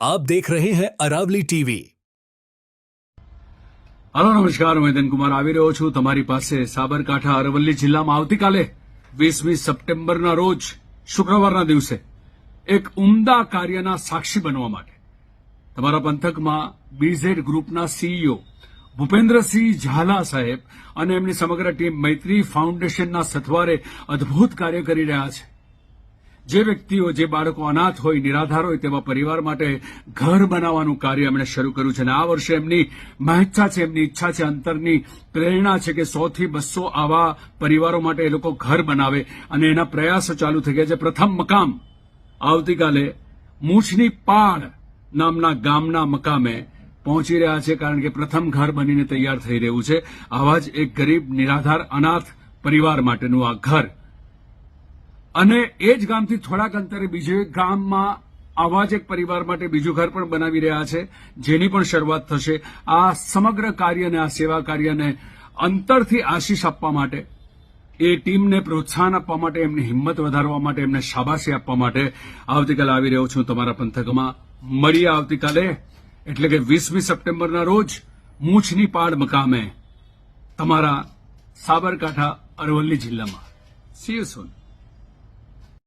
आप देख रहे हैं अरावली टीवी હલો નમસ્કાર હું વેદન કુમાર આવી રહ્યો છું તમારી પાસે સાબરકાંઠા અરવલ્લી જિલ્લામાં આવતીકાલે વીસમી સપ્ટેમ્બરના રોજ શુક્રવારના દિવસે એક ઉમદા કાર્યના સાક્ષી બનવા માટે તમારા પંથકમાં બીઝેડ ગ્રુપના સીઈઓ ભૂપેન્દ્રસિંહ ઝાલા સાહેબ અને એમની સમગ્ર ટીમ મૈત્રી ફાઉન્ડેશનના સથવારે અદભુત કાર્ય કરી રહ્યા છે. જે વ્યક્તિઓ, જે બાળકો અનાથ હોય, નિરાધાર હોય તેવા પરિવાર માટે ઘર બનાવવાનું કાર્ય એમણે શરૂ કર્યું છે અને આ વર્ષે એમની મહેચ્છા છે, એમની ઈચ્છા છે, અંતરની પ્રેરણા છે કે સોથી બસો આવા પરિવારો માટે એ લોકો ઘર બનાવે અને એના પ્રયાસો ચાલુ થઈ ગયા છે. પ્રથમ મકામ આવતીકાલે મૂછની પાડ નામના ગામના મકામે પહોંચી રહ્યા છે કારણ કે પ્રથમ ઘર બનીને તૈયાર થઈ રહ્યું છે. આવા જ એક ગરીબ, નિરાધાર, અનાથ પરિવાર માટેનું આ ઘર. અને એ જ ગામથી થોડાક અંતરે બીજે ગામમાં આવા જ એક પરિવાર માટે બીજું ઘર પણ બનાવી રહ્યા છે, જેની પણ શરૂઆત થશે. આ સમગ્ર કાર્યને આ સેવા કાર્યને અંતરથી આશીષ આપવા માટે, એ ટીમને પ્રોત્સાહન આપવા માટે, એમની હિંમત વધારવા માટે, એમને શાબાશી આપવા માટે આવતીકાલે આવી રહ્યો છું. તમારા પંથકમાં મળીએ આવતીકાલે. એટલે કે વીસમી સપ્ટેમ્બરના રોજ મૂછની પાડ મકામે તમારા સાબરકાંઠા અરવલ્લી જિલ્લામાં. C you